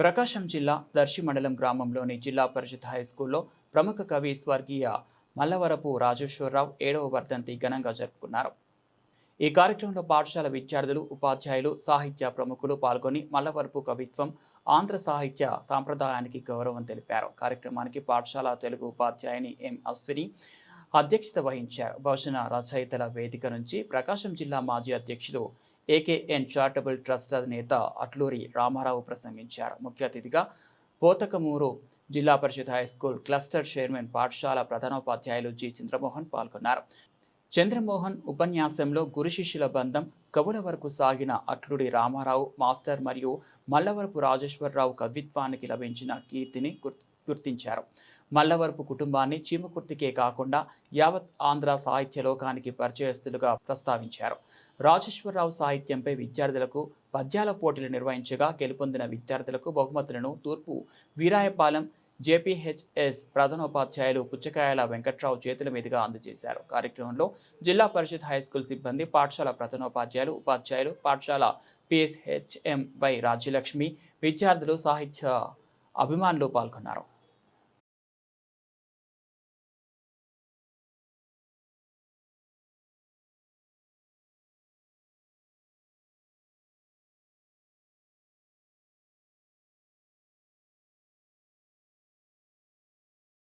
ప్రకాశం జిల్లా దర్శి మండలం గ్రామంలోని జిల్లా పరిషత్ హై స్కూల్లో ప్రముఖ కవి స్వర్గీయ మల్లవరపు రాజేశ్వరరావు ఏడవ వర్ధంతి ఘనంగా జరుపుకున్నారు. ఈ కార్యక్రమంలో పాఠశాల విద్యార్థులు ఉపాధ్యాయులు సాహిత్య ప్రముఖులు పాల్గొని మల్లవరపు కవిత్వం ఆంధ్ర సాహిత్య సాంప్రదాయానికి గౌరవం తెలిపారు. కార్యక్రమానికి పాఠశాల తెలుగు ఉపాధ్యాయుని ఎం అశ్విని అధ్యక్షత వహించారు. బహుజన రచయితల వేదిక నుంచి ప్రకాశం జిల్లా మాజీ అధ్యక్షుడు ఏకేఎన్ చారిటబుల్ ట్రస్ట్ అధినేత అట్లూరి రామారావు ప్రసంగించారు. ముఖ్య అతిథిగా పోతకమూరు జిల్లా పరిషత్ హైస్కూల్ క్లస్టర్ చైర్మన్ పాఠశాల ప్రధానోపాధ్యాయులు జి. చంద్రమోహన్ పాల్గొన్నారు. చంద్రమోహన్ ఉపన్యాసంలో గురు శిష్యుల బంధం కవుల వరకు సాగిన అట్లుడి రామారావు మాస్టర్ మరియు మల్లవరపు రాజేశ్వరరావు కవిత్వానికి లభించిన కీర్తిని గుర్తు గుర్తించారు. మల్లవరపు కుటుంబాన్ని చీమకుర్తికే కాకుండా యావత్ ఆంధ్ర సాహిత్య లోకానికి పరిచయస్తులుగా ప్రస్తావించారు. రాజేశ్వరరావు సాహిత్యంపై విద్యార్థులకు పద్యాల పోటీలు నిర్వహించగా గెలుపొందిన విద్యార్థులకు బహుమతులను తూర్పు వీరాయపాలెం జేపీహెచ్ఎస్ ప్రధానోపాధ్యాయులు పుచ్చకాయల వెంకట్రావు చేతుల మీదుగా అందజేశారు. కార్యక్రమంలో జిల్లా పరిషత్ హై స్కూల్ సిబ్బంది పాఠశాల ప్రధానోపాధ్యాయులు ఉపాధ్యాయులు పాఠశాల పిఎస్హెచ్ఎంవై రాజ్యలక్ష్మి విద్యార్థులు సాహిత్య అభిమానులు పాల్గొన్నారు.